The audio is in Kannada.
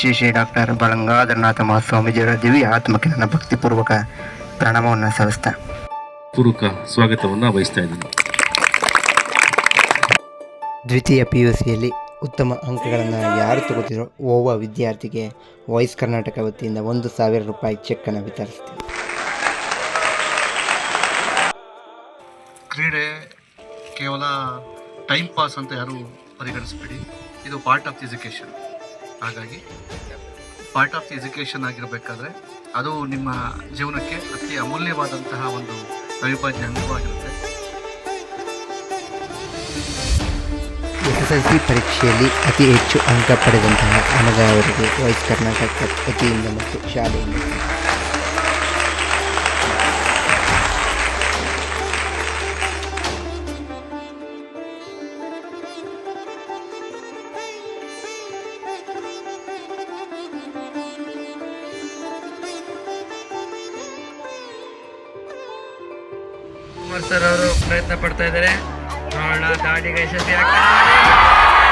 ಶ್ರೀ ಶ್ರೀ ಡಾಕ್ಟರ್ ಬಳಂಗಾಧರನಾಥ ಮಹಾಸ್ವಾಮೀಜಿಯವರ ದಿವ್ಯ ಆತ್ಮಕ್ಕೆ ನನ್ನ ಭಕ್ತಿಪೂರ್ವಕ ಪ್ರಣಾಮವನ್ನು ಸಲ್ಲಿಸ್ತಾ. ಪೂರ್ವಕ ಸ್ವಾಗತವನ್ನು ವಹಿಸ್ತಾ ಇದ್ದೀನಿ. ದ್ವಿತೀಯ ಪಿ ಯು ಸಿಯಲ್ಲಿ ಉತ್ತಮ ಅಂಕಗಳನ್ನು ಯಾರು ತಗೋತಿರೋ ಓವ ವಿದ್ಯಾರ್ಥಿಗೆ ವಾಯ್ಸ್ ಕರ್ನಾಟಕ ವತಿಯಿಂದ ಒಂದು ಸಾವಿರ ರೂಪಾಯಿ ಚೆಕ್ಕನ್ನು ವಿತರಿಸ್ತೀವಿ ಕ್ರೀಡೆ ಕೇವಲ ಟೈಮ್ ಪಾಸ್ ಅಂತ ಯಾರು ಪರಿಗಣಿಸ್ಬೇಡಿ. ಇದು ಪಾರ್ಟ್ ಆಫ್ ಎಜುಕೇಶನ್ ಎಜುಕೇಷನ್ ಹಾಗಾಗಿ ಪಾರ್ಟ್ ಆಫ್ ದಿ ಎಜುಕೇಷನ್ ಆಗಿರಬೇಕಾದ್ರೆ ಅದು ನಿಮ್ಮ ಜೀವನಕ್ಕೆ ಅತಿ ಅಮೂಲ್ಯವಾದಂತಹ ಒಂದು ಅವಿಭಾಜ್ಯ ಅಂಗವಾಗಿರುತ್ತೆ ಎಸ್ ಎಸ್ ಸಿ ಪರೀಕ್ಷೆಯಲ್ಲಿ ಅತಿ ಹೆಚ್ಚು ಅಂಕ ಪಡೆದಂತಹ ಅನಗ ಅವರಿಗೆ ವಾಯ್ಸ್ ಕರ್ನಾಟಕ ವತಿಯಿಂದ ಮತ್ತು ಶಾಲೆಯಿಂದ. ಕುಮಾರ್ ಸರ್ ಅವರು ಪ್ರಯತ್ನ ಪಡ್ತಾ ಇದ್ದಾರೆ. ನೋಡೋಣ ದಾಡಿಗೆ ಯಶಸ್ವಿ ಆಗ್ತಾರೆ.